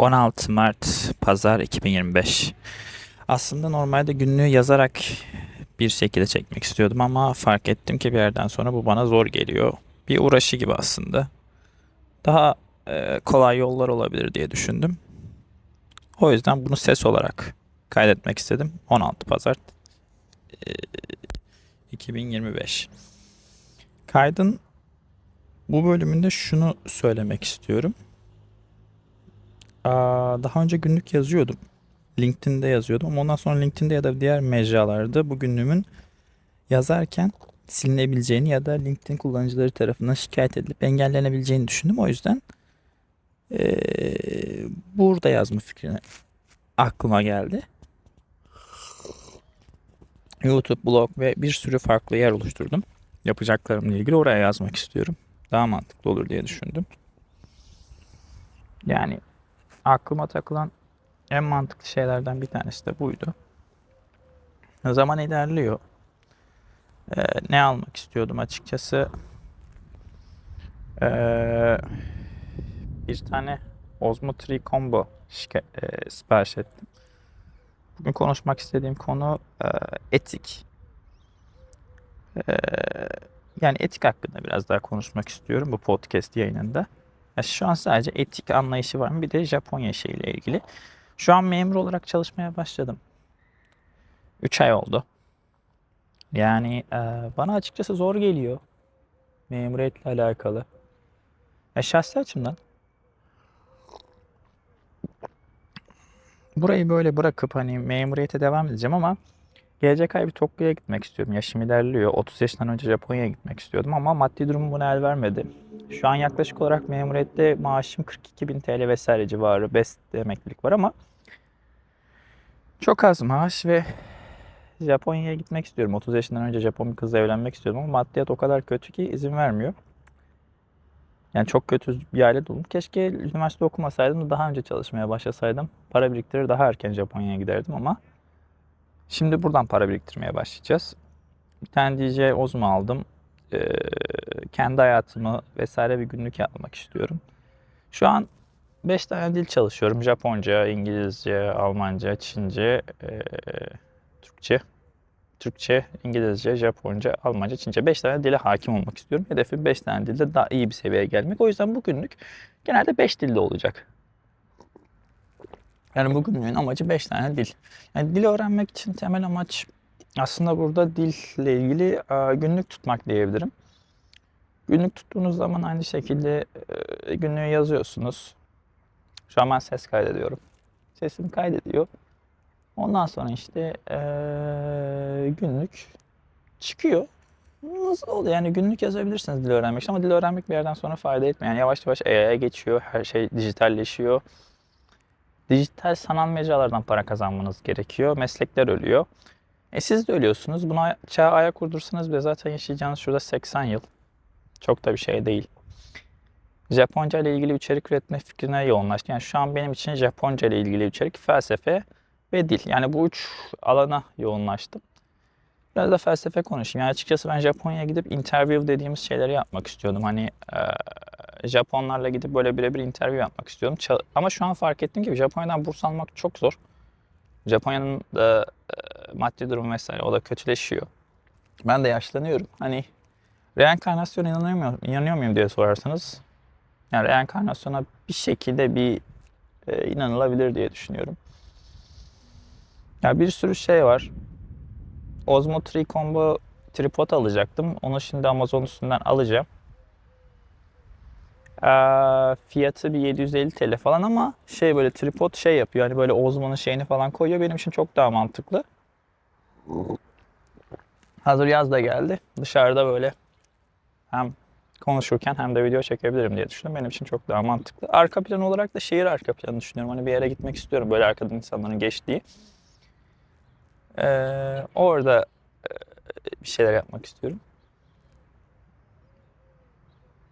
16 Mart Pazar 2025. Aslında normalde günlüğü yazarak bir şekilde çekmek istiyordum ama fark ettim ki bir yerden sonra bu bana zor geliyor. Bir uğraşı gibi aslında. Daha e, kolay yollar olabilir diye düşündüm. O yüzden bunu ses olarak kaydetmek istedim. 16 Pazar e, 2025. Kaydın bu bölümünde şunu söylemek istiyorum. Daha önce günlük yazıyordum. LinkedIn'de yazıyordum ondan sonra LinkedIn'de ya da diğer mecralarda bu günlüğümün yazarken silinebileceğini ya da LinkedIn kullanıcıları tarafından şikayet edilip engellenebileceğini düşündüm. O yüzden eee, burada yazma fikri aklıma geldi. YouTube, blog ve bir sürü farklı yer oluşturdum. Yapacaklarımla ilgili oraya yazmak istiyorum. Daha mantıklı olur diye düşündüm. Yani aklıma takılan en mantıklı şeylerden bir tanesi de buydu. Zaman ilerliyor. Ee, ne almak istiyordum açıkçası? Ee, bir tane Osmo 3 Combo e, sipariş ettim. Bugün konuşmak istediğim konu e, etik. Ee, yani etik hakkında biraz daha konuşmak istiyorum bu podcast yayınında. Ya şu an sadece etik anlayışı var mı? Bir de Japonya şeyiyle ilgili. Şu an memur olarak çalışmaya başladım. 3 ay oldu. Yani e, bana açıkçası zor geliyor. Memuriyetle alakalı. Ya şahsi açımdan burayı böyle bırakıp hani memuriyete devam edeceğim ama gelecek ay bir Tokyo'ya gitmek istiyorum. Yaşım ilerliyor. 30 yaşından önce Japonya'ya gitmek istiyordum ama maddi durum buna el vermedi. Şu an yaklaşık olarak memuriyette maaşım 42 bin TL vesaire civarı. Best emeklilik var ama çok az maaş ve Japonya'ya gitmek istiyorum. 30 yaşından önce Japon bir kızla evlenmek istiyorum ama maddiyat o kadar kötü ki izin vermiyor. Yani çok kötü bir aile dolum. Keşke üniversite okumasaydım da daha önce çalışmaya başlasaydım. Para biriktirir daha erken Japonya'ya giderdim ama şimdi buradan para biriktirmeye başlayacağız. Bir tane DJ Ozmo aldım. Ee, kendi hayatımı vesaire bir günlük yapmak istiyorum. Şu an 5 tane dil çalışıyorum. Japonca, İngilizce, Almanca, Çince, ee, Türkçe. Türkçe, İngilizce, Japonca, Almanca, Çince 5 tane dile hakim olmak istiyorum. Hedefim 5 tane dilde daha iyi bir seviyeye gelmek. O yüzden bugünlük genelde 5 dilde olacak. Yani bugünlüğün amacı 5 tane dil. Yani dil öğrenmek için temel amaç aslında burada dille ilgili e, günlük tutmak diyebilirim. Günlük tuttuğunuz zaman aynı şekilde e, günlüğü yazıyorsunuz. Şu an ben ses kaydediyorum. Sesimi kaydediyor. Ondan sonra işte eee, günlük çıkıyor. Nasıl oluyor? Yani günlük yazabilirsiniz dil öğrenmek için ama dil öğrenmek bir yerden sonra fayda etmiyor. Yani yavaş yavaş AI'ye geçiyor. Her şey dijitalleşiyor. Dijital sanal mecralardan para kazanmanız gerekiyor. Meslekler ölüyor. E siz de ölüyorsunuz. Buna çağa ayak uydursanız bile zaten yaşayacağınız şurada 80 yıl. Çok da bir şey değil. Japonca ile ilgili içerik üretme fikrine yoğunlaştım. Yani şu an benim için Japonca ile ilgili içerik felsefe ve dil. Yani bu üç alana yoğunlaştım. Biraz da felsefe konuşayım. Yani açıkçası ben Japonya'ya gidip interview dediğimiz şeyleri yapmak istiyordum. Hani e, Japonlarla gidip böyle birebir interview yapmak istiyordum. Ama şu an fark ettim ki Japonya'dan burs almak çok zor. Japonya'nın da e, maddi durumu vesaire o da kötüleşiyor. Ben de yaşlanıyorum. Hani reenkarnasyona inanıyor muyum, inanıyor muyum diye sorarsanız yani reenkarnasyona bir şekilde bir e, inanılabilir diye düşünüyorum. Ya bir sürü şey var. Osmo 3 Combo tripod alacaktım. Onu şimdi Amazon üstünden alacağım. Fiyatı bir 750 TL falan ama şey böyle tripod şey yapıyor. Hani böyle Osmo'nun şeyini falan koyuyor. Benim için çok daha mantıklı. Hazır yaz da geldi. Dışarıda böyle hem konuşurken hem de video çekebilirim diye düşündüm. Benim için çok daha mantıklı. Arka plan olarak da şehir arka planı düşünüyorum. Hani bir yere gitmek istiyorum böyle arkadan insanların geçtiği. Ee, orada bir şeyler yapmak istiyorum.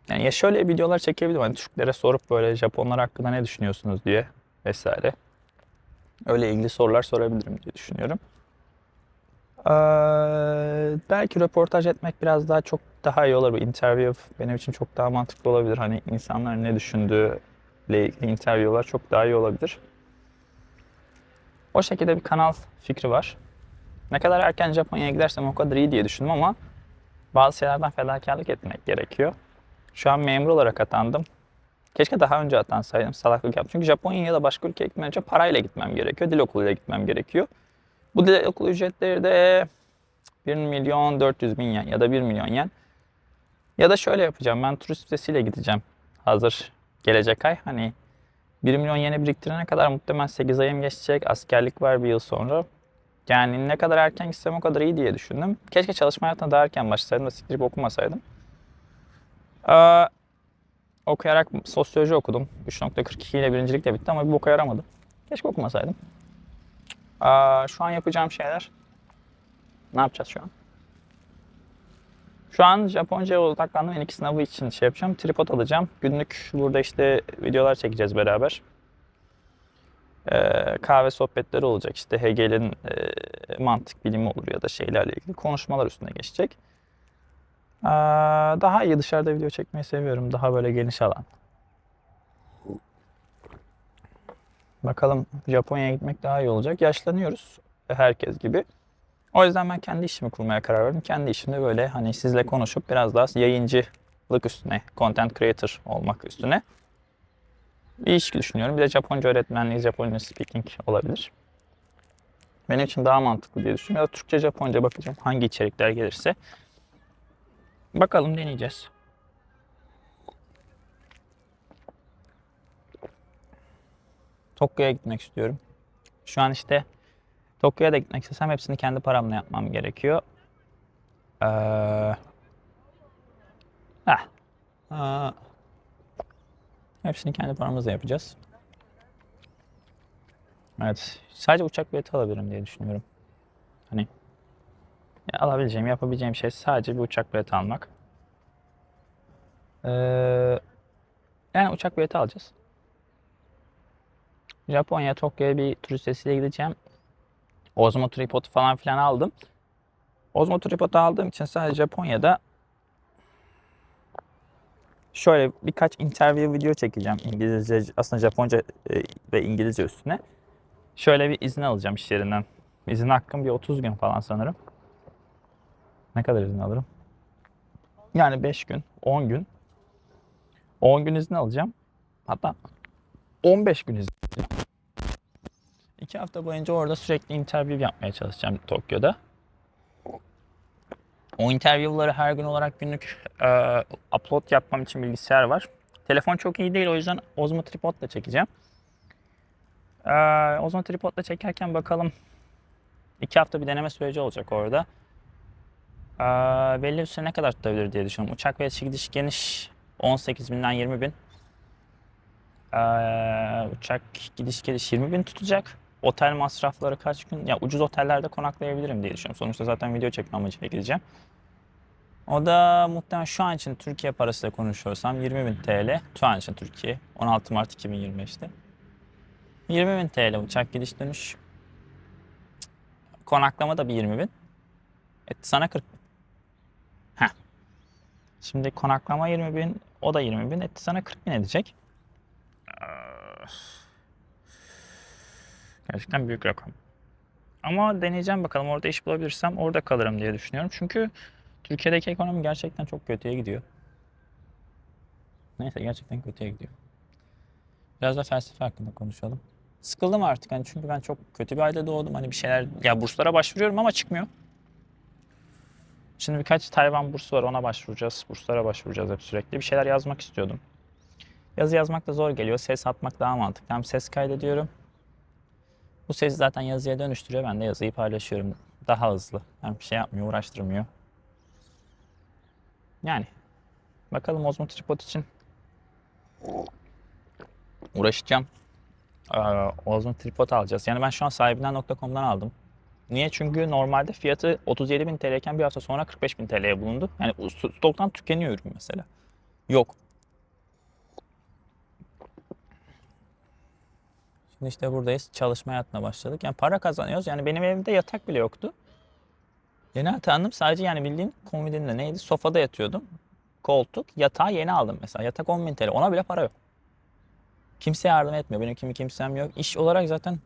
Yani ya şöyle videolar çekebilirim. Hani Türklere sorup böyle Japonlar hakkında ne düşünüyorsunuz diye vesaire. Öyle ilgili sorular sorabilirim diye düşünüyorum. Ee, belki röportaj etmek biraz daha çok daha iyi olur. Bir interview benim için çok daha mantıklı olabilir. Hani insanların ne düşündüğü ile ilgili interview'lar çok daha iyi olabilir. O şekilde bir kanal fikri var. Ne kadar erken Japonya'ya gidersem o kadar iyi diye düşündüm ama bazı şeylerden fedakarlık etmek gerekiyor. Şu an memur olarak atandım. Keşke daha önce atansaydım. Salaklık yaptım. Çünkü Japonya'ya ya da başka ülkeye gitmeden önce parayla gitmem gerekiyor. Dil okuluyla gitmem gerekiyor. Bu dil okulu ücretleri de 1 milyon 400 bin yen ya da 1 milyon yen. Ya da şöyle yapacağım. Ben turist vizesiyle gideceğim. Hazır gelecek ay. Hani 1 milyon yeni biriktirene kadar muhtemelen 8 ayım geçecek. Askerlik var bir yıl sonra. Yani ne kadar erken gitsem o kadar iyi diye düşündüm. Keşke çalışma hayatına daha erken başlasaydım da siktirip okumasaydım. Ee, okuyarak sosyoloji okudum. 3.42 ile birincilik de bitti ama bir boka yaramadı. Keşke okumasaydım. Ee, şu an yapacağım şeyler. Ne yapacağız şu an? Şu an Japonca'ya odaklandım. En iki sınavı için şey yapacağım. Tripod alacağım. Günlük burada işte videolar çekeceğiz beraber. Ee, kahve sohbetleri olacak. İşte Hegel'in e, mantık bilimi olur ya da şeylerle ilgili konuşmalar üstüne geçecek. Ee, daha iyi dışarıda video çekmeyi seviyorum. Daha böyle geniş alan. Bakalım Japonya'ya gitmek daha iyi olacak. Yaşlanıyoruz herkes gibi. O yüzden ben kendi işimi kurmaya karar verdim. Kendi işimde böyle hani sizle konuşup biraz daha yayıncılık üstüne, content creator olmak üstüne bir iş düşünüyorum. Bir de Japonca öğretmenliği, Japonca speaking olabilir. Benim için daha mantıklı diye düşünüyorum. Ya da Türkçe, Japonca bakacağım hangi içerikler gelirse. Bakalım deneyeceğiz. Tokyo'ya gitmek istiyorum. Şu an işte Tokyo'ya da gitmek istesem hepsini kendi paramla yapmam gerekiyor. Ee, heh. Aa, hepsini kendi paramızla yapacağız. Evet. Sadece uçak bileti alabilirim diye düşünüyorum. Hani alabileceğim, yapabileceğim şey sadece bir uçak bileti almak. Ee, yani uçak bileti alacağız. Japonya, Tokyo'ya bir turist vizesiyle gideceğim. Osmo tripodu falan filan aldım. Osmo tripodu aldığım için sadece Japonya'da şöyle birkaç interview video çekeceğim İngilizce aslında Japonca e, ve İngilizce üstüne. Şöyle bir izin alacağım iş yerinden. İzin hakkım bir 30 gün falan sanırım. Ne kadar izin alırım? Yani 5 gün, 10 gün. 10 gün izin alacağım. Hatta 15 gün izin alacağım. 2 hafta boyunca orada sürekli interview yapmaya çalışacağım Tokyo'da. O interview'ları her gün olarak günlük e, upload yapmam için bilgisayar var. Telefon çok iyi değil o yüzden Osmo Tripod'la çekeceğim. E, Osmo Tripod'la çekerken bakalım 2 hafta bir deneme süreci olacak orada. E, belli bir süre ne kadar tutabilir diye düşünüyorum. Uçak ve gidiş geniş 18 binden 20 bin. E, uçak gidiş geliş 20 bin tutacak. Otel masrafları kaç gün? Ya ucuz otellerde konaklayabilirim diye düşünüyorum. Sonuçta zaten video çekme amacıyla gideceğim. O da muhtemelen şu an için Türkiye parasıyla konuşuyorsam 20.000 TL. Şu an için Türkiye. 16 Mart 2025'te. 20.000 TL uçak gidiş dönüş. Konaklama da bir 20.000. Etti sana 40 bin. Şimdi konaklama 20.000, o da 20.000. Etti sana 40 bin edecek. Gerçekten büyük rakam. Ama deneyeceğim bakalım orada iş bulabilirsem orada kalırım diye düşünüyorum. Çünkü Türkiye'deki ekonomi gerçekten çok kötüye gidiyor. Neyse gerçekten kötüye gidiyor. Biraz da felsefe hakkında konuşalım. Sıkıldım artık hani çünkü ben çok kötü bir ailede doğdum. Hani bir şeyler ya burslara başvuruyorum ama çıkmıyor. Şimdi birkaç Tayvan bursu var ona başvuracağız. Burslara başvuracağız hep sürekli. Bir şeyler yazmak istiyordum. Yazı yazmak da zor geliyor. Ses atmak daha mantıklı. Hem ses kaydediyorum. Bu sesi zaten yazıya dönüştürüyor. Ben de yazıyı paylaşıyorum. Daha hızlı. Hem bir şey yapmıyor, uğraştırmıyor. Yani. Bakalım Osmo Tripod için uğraşacağım. Ee, Osmo Tripod alacağız. Yani ben şu an sahibinden.com'dan aldım. Niye? Çünkü normalde fiyatı 37.000 TL iken bir hafta sonra 45.000 TL'ye bulundu. Yani stoktan tükeniyor ürün mesela. Yok. Şimdi işte buradayız. Çalışma hayatına başladık. Yani para kazanıyoruz. Yani benim evimde yatak bile yoktu. Yeni atandım sadece yani bildiğin komodinde neydi? Sofada yatıyordum. Koltuk, yatağı yeni aldım mesela. Yatak 10.000 TL. Ona bile para yok. Kimse yardım etmiyor. Benim kimi kimsem yok. İş olarak zaten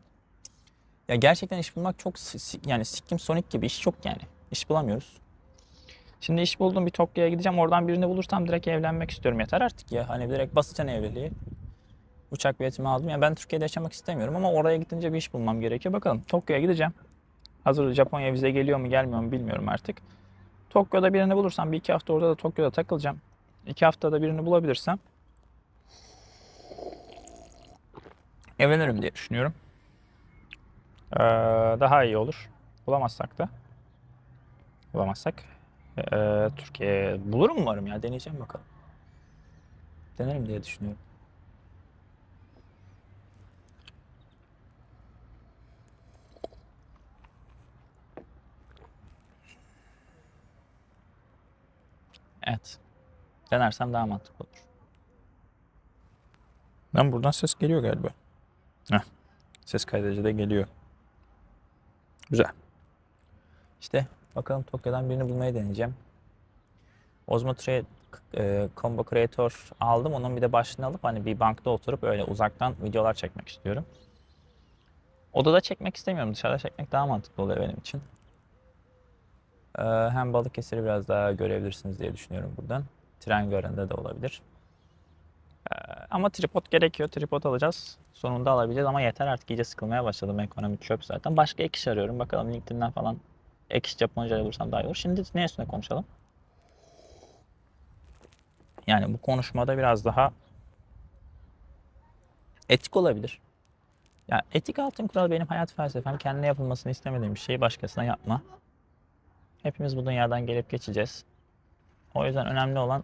ya gerçekten iş bulmak çok yani Sikkim Sonic gibi iş çok yani. İş bulamıyoruz. Şimdi iş buldum bir Tokyo'ya gideceğim. Oradan birini bulursam direkt evlenmek istiyorum. Yeter artık ya. Hani direkt basacaksın evliliği. Uçak biletimi aldım. Yani ben Türkiye'de yaşamak istemiyorum ama oraya gidince bir iş bulmam gerekiyor. Bakalım Tokyo'ya gideceğim. Hazır Japonya vize geliyor mu gelmiyor mu bilmiyorum artık. Tokyo'da birini bulursam bir iki hafta orada da Tokyo'da takılacağım. İki haftada birini bulabilirsem evlenirim diye düşünüyorum. Ee, daha iyi olur. Bulamazsak da bulamazsak ee, Türkiye bulurum umarım ya deneyeceğim bakalım. Denerim diye düşünüyorum. Evet. Denersem daha mantıklı olur. Ben buradan ses geliyor galiba. Heh. Ses kaydedici de geliyor. Güzel. İşte bakalım Tokyo'dan birini bulmayı deneyeceğim. Osmo Tra- e, Combo Creator aldım. Onun bir de başlığını alıp hani bir bankta oturup öyle uzaktan videolar çekmek istiyorum. Odada çekmek istemiyorum. Dışarıda çekmek daha mantıklı oluyor benim için. Ee, hem Balıkesir'i biraz daha görebilirsiniz diye düşünüyorum buradan. Tren garında da olabilir. Ee, ama tripod gerekiyor. Tripod alacağız. Sonunda alabileceğiz ama yeter artık iyice sıkılmaya başladım. Ekonomi çöp zaten. Başka ek iş arıyorum. Bakalım LinkedIn'den falan ek iş Japonca bulursam daha iyi olur. Şimdi ne üstüne konuşalım? Yani bu konuşmada biraz daha etik olabilir. Ya etik altın kural benim hayat felsefem. Kendine yapılmasını istemediğim bir şeyi başkasına yapma. Hepimiz bu dünyadan gelip geçeceğiz. O yüzden önemli olan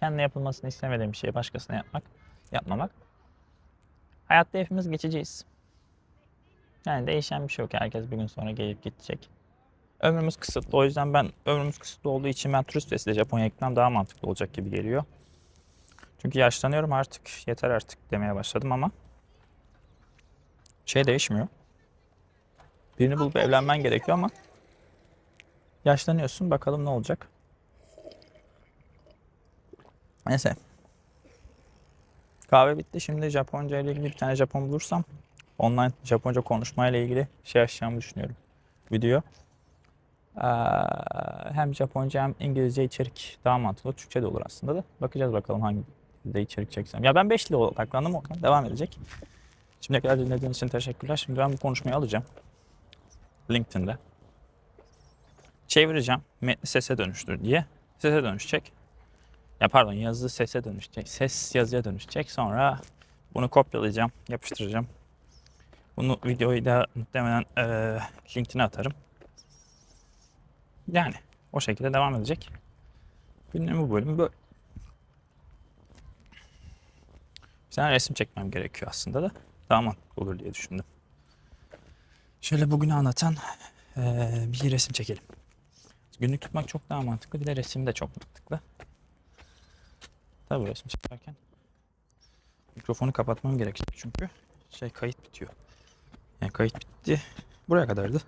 kendine yapılmasını istemediğim bir şeyi başkasına yapmak, yapmamak. Hayatta hepimiz geçeceğiz. Yani değişen bir şey yok. Herkes bir gün sonra gelip gidecek. Ömrümüz kısıtlı. O yüzden ben ömrümüz kısıtlı olduğu için ben turist vesiyle Japonya'ya gitmem daha mantıklı olacak gibi geliyor. Çünkü yaşlanıyorum artık. Yeter artık demeye başladım ama şey değişmiyor. Birini bulup evlenmen gerekiyor ama yaşlanıyorsun. Bakalım ne olacak. Neyse. Kahve bitti. Şimdi Japonca ile ilgili bir tane Japon bulursam online Japonca konuşmayla ilgili şey açacağımı düşünüyorum. Video. Ee, hem Japonca hem İngilizce içerik daha mantıklı. Türkçe de olur aslında da. Bakacağız bakalım hangi dilde içerik çeksem. Ya ben 5 dile odaklandım. O devam edecek. Şimdiye kadar dinlediğiniz için teşekkürler. Şimdi ben bu konuşmayı alacağım. LinkedIn'de. Çevireceğim. Metni sese dönüştür diye. Sese dönüşecek. Ya pardon yazı sese dönüşecek. Ses yazıya dönüşecek. Sonra bunu kopyalayacağım. Yapıştıracağım. Bunu videoyu da muhtemelen eee LinkedIn'e atarım. Yani o şekilde devam edecek. Günlüğün bu bölümü böyle. Bir tane resim çekmem gerekiyor aslında da. Daha mantıklı olur diye düşündüm. Şöyle bugünü anlatan eee, bir resim çekelim. Günlük tutmak çok daha mantıklı. Bir de resim de çok mantıklı. Tabii resim çekerken mikrofonu kapatmam gerekecek çünkü şey kayıt bitiyor. Yani kayıt bitti. Buraya kadardı.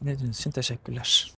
Dinlediğiniz için teşekkürler.